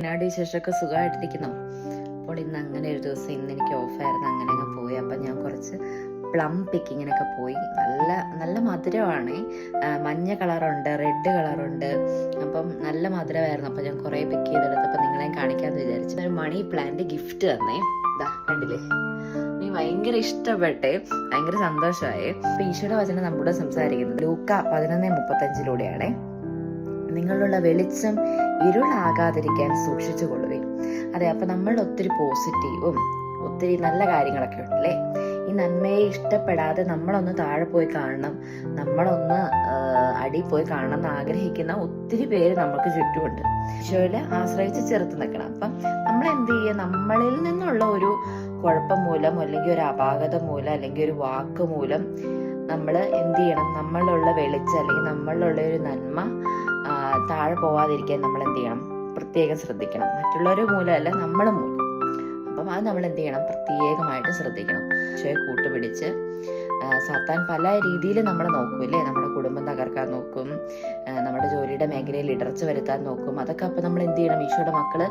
എന്നാടി വിശേഷമൊക്കെ സുഖമായിട്ടിരിക്കുന്നു. അപ്പോൾ ഇന്ന് അങ്ങനെ ഒരു ദിവസം ഇന്ന് എനിക്ക് ഓഫായിരുന്നു അങ്ങനെ അങ്ങ് പോയി. അപ്പം ഞാൻ കുറച്ച് പ്ലം പിക്കിങ്ങിനൊക്കെ പോയി. നല്ല നല്ല മധുരമാണ്. മഞ്ഞ കളറുണ്ട് റെഡ് കളറുണ്ട്. അപ്പം നല്ല മധുരമായിരുന്നു. അപ്പം ഞാൻ കുറേ പിക്ക് ചെയ്തെടുത്ത് അപ്പം നിങ്ങളെയും കാണിക്കാമെന്ന് വിചാരിച്ചു. ഒരു മണി പ്ലാന്റ് ഗിഫ്റ്റ് തന്നേ. ഇതാ കണ്ടില്ലേ? ഭയങ്കര ഇഷ്ടപ്പെട്ടേ. ഭയങ്കര സന്തോഷമായി. അപ്പൊ ഈശോയുടെ വചനം നമ്മുടെ സംസാരിക്കുന്നത് ലൂക്ക പതിനൊന്ന് മുപ്പത്തഞ്ചിലൂടെയാണേ. നിങ്ങളിലുള്ള വെളിച്ചം ഇരുളാകാതിരിക്കാൻ സൂക്ഷിച്ചു കൊള്ളുവിൻ അതെ അപ്പൊ നമ്മൾ ഒത്തിരി പോസിറ്റീവും ഒത്തിരി നല്ല കാര്യങ്ങളൊക്കെ ഉണ്ടല്ലേ ഈ നന്മയെ ഇഷ്ടപ്പെടാതെ നമ്മളൊന്ന് താഴെ പോയി കാണണം നമ്മളൊന്ന് അടി പോയി കാണണം എന്ന് ആഗ്രഹിക്കുന്ന ഒത്തിരി പേര് നമുക്ക് ചുറ്റുമുണ്ട്. ഈശോയിൽ ആശ്രയിച്ച് ചെറുത്ത് നിൽക്കണം. അപ്പം നമ്മൾ എന്ത് ചെയ്യുക? നമ്മളിൽ നിന്നുള്ള ഒരു കുഴപ്പം മൂലം അല്ലെങ്കിൽ ഒരു അപാകത മൂലം അല്ലെങ്കിൽ ഒരു വാക്ക് മൂലം നമ്മൾ എന്ത് ചെയ്യണം? നമ്മളുള്ള വെളിച്ചം അല്ലെങ്കിൽ നമ്മളുള്ള ഒരു നന്മ താഴെ പോവാതിരിക്കാൻ നമ്മൾ എന്ത് ചെയ്യണം? പ്രത്യേകം ശ്രദ്ധിക്കണം. മറ്റുള്ളവരുടെ മൂലമല്ല നമ്മൾ മൂലം. അത് നമ്മൾ എന്ത് ചെയ്യണം? പ്രത്യേകമായിട്ട് ശ്രദ്ധിക്കണം. പക്ഷേ കൂട്ടുപിടിച്ച് സാത്താൻ പല രീതിയിൽ നമ്മളെ നോക്കും അല്ലേ നമ്മുടെ കുടുംബം തകർക്കാൻ നോക്കും നമ്മുടെ ജോലിയുടെ മേഖലയിൽ ഇടർച്ച വരുത്താൻ നോക്കും. അതൊക്കെ അപ്പം നമ്മൾ എന്ത് ചെയ്യണം? ഈശോയുടെ മക്കൾ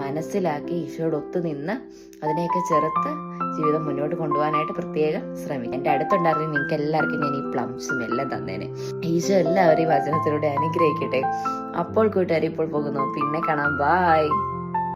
മനസ്സിലാക്കി ഈശോയോട് ഒത്തു നിന്ന് അതിനെയൊക്കെ ചെറുത്ത് ജീവിതം മുന്നോട്ട് കൊണ്ടുപോകാനായിട്ട് പ്രത്യേകം ശ്രമിക്കും. എന്റെ അടുത്തുണ്ടായിരുന്നെങ്കിൽ നിങ്ങൾക്ക് എല്ലാവർക്കും ഞാൻ ഈ പ്ലംസും എല്ലാം തന്നേനെ. ഈശോ എല്ലാവരും ഈ വചനത്തിലൂടെ അനുഗ്രഹിക്കട്ടെ. അപ്പോൾ കൂട്ടുകാർ ഇപ്പോൾ പോകുന്നു. പിന്നെ കാണാം. ബായ്